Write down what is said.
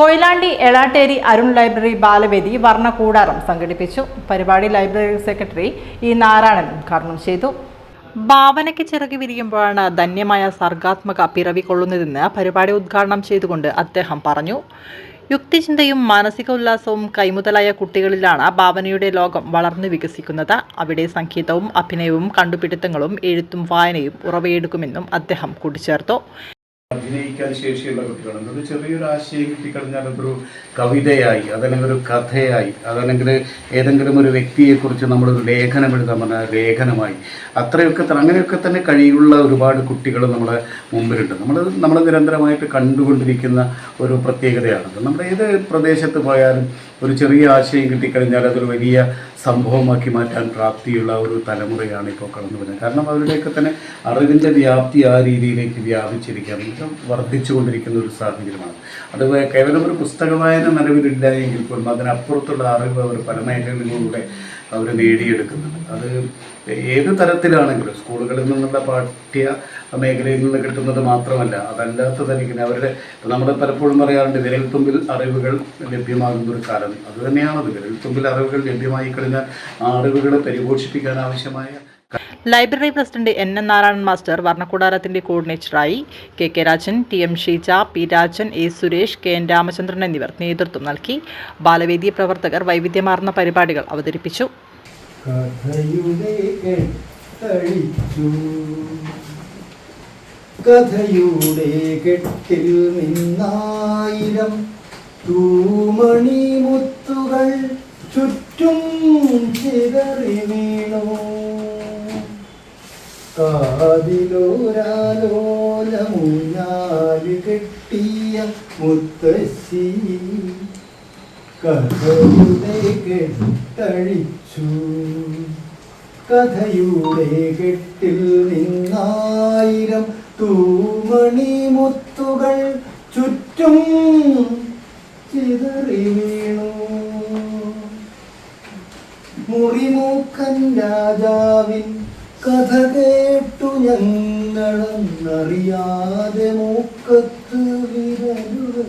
Koyilandy Elatteri Arun library Balavedi Varnakoodaram സംഘടിപ്പിച്ചു. പരിപാടി library secretary E Narayanan ഉദ്ഘാടനം ചെയ്തു. ഭാവനയ്ക്ക് ചിറകി വിരിയുമ്പോഴാണ് ധന്യമായ സർഗാത്മക പിറവി കൊള്ളുന്നതെന്ന് പരിപാടി ഉദ്ഘാടനം ചെയ്തുകൊണ്ട് അദ്ദേഹം പറഞ്ഞു. യുക്തിചിന്തയും മാനസിക ഉല്ലാസവും കൈമുതലായ കുട്ടികളിലാണ് ഭാവനയുടെ ലോകം വളർന്നു വികസിക്കുന്നത്. അവിടെ സംഗീതവും അഭിനയവും കണ്ടുപിടുത്തങ്ങളും എഴുത്തും വായനയും ഉറവയെടുക്കുമെന്നും അദ്ദേഹം കൂട്ടിച്ചേർത്തു. അഭിനയിക്കാൻ ശേഷിയുള്ള കുട്ടികളാണ്. ഒരു ചെറിയൊരു ആശയം കിട്ടിക്കഴിഞ്ഞാൽ അതൊരു കവിതയായി അതല്ലെങ്കിൽ ഒരു കഥയായി അതല്ലെങ്കിൽ ഏതെങ്കിലും ഒരു വ്യക്തിയെക്കുറിച്ച് നമ്മളൊരു ലേഖനം എഴുതാൻ പറഞ്ഞാൽ ലേഖനമായി. അത്രയൊക്കെ തന്നെ അങ്ങനെയൊക്കെ തന്നെ കഴിയുള്ള ഒരുപാട് കുട്ടികൾ നമ്മളെ മുമ്പിലുണ്ട്. നമ്മൾ നമ്മൾ നിരന്തരമായിട്ട് കണ്ടുകൊണ്ടിരിക്കുന്ന ഒരു പ്രത്യേകതയാണത്. നമ്മുടെ ഏത് പ്രദേശത്ത് പോയാലും ഒരു ചെറിയ ആശയം കിട്ടിക്കഴിഞ്ഞാൽ അതൊരു വലിയ സംഭവമാക്കി മാറ്റാൻ പ്രാപ്തിയുള്ള ഒരു തലമുറയാണ് ഇപ്പോൾ കടന്നു വരുന്നത്. കാരണം അവരുടെയൊക്കെ തന്നെ അറിവിന്റെ വ്യാപ്തി ആ രീതിയിലേക്ക് വ്യാപിച്ചിരിക്കുകയാണ്. വർദ്ധിച്ചുകൊണ്ടിരിക്കുന്ന ഒരു സാഹചര്യമാണ്. അത് കേവലം ഒരു പുസ്തക വായന നിലവിലില്ല എങ്കിൽ പോലും അതിനപ്പുറത്തുള്ള അറിവ് അവർ പല മേഖലകളിലൂടെ അവർ നേടിയെടുക്കുന്നുണ്ട്. അത് ഏത് തരത്തിലാണെങ്കിലും സ്കൂളുകളിൽ നിന്നുള്ള പാഠ്യ മേഖലയിൽ നിന്ന് കിട്ടുന്നത് മാത്രമല്ല അതല്ലാത്ത തനിക്ക് അവരുടെ നമ്മൾ പലപ്പോഴും പറയാറുണ്ട് വിരൽത്തുമ്പിൽ അറിവുകൾ ലഭ്യമാകുന്ന ഒരു കാലം. അതുതന്നെയാണത് വിരൽത്തുമ്പിൽ അറിവുകൾ ലഭ്യമായി അറിവുകളെ പരിപോഷിപ്പിക്കാൻ ആവശ്യമായ library president N N Narayanan master വർണക്കൂടാരത്തിന്റെ കോർഡിനേറ്ററായി K K Rajan T M Sheeja P Rajan A Suresh K N Ramachandran എന്നിവർ നേതൃത്വം നൽകി. ബാലവേദി പ്രവർത്തകർ വൈവിധ്യമാർന്ന പരിപാടികൾ അവതരിപ്പിച്ചു. കഥയുടെ കെട്ടഴിച്ചു. കഥയുടെ കെട്ടിൽ നിന്നായിരം തൂമണി മുത്തുകൾ ചുറ്റും ചിതറി വീണു. കാതിലോരാലോലമുഞ്ഞാൽ കെട്ടിയ മുത്തശ്ശി കഥയുടെ കെട്ടഴിച്ചു. കഥയുടെ കെട്ടിൽ നിന്നായിരം തൂമണി മുത്തുകൾ ചുറ്റും ചിതറി വീണു. മുറിമൂക്കൻ രാജാവിൻ കഥ കേട്ടു ഞങ്ങളെന്നറിയാതെ മൂക്കത്ത് വിരലുകൾ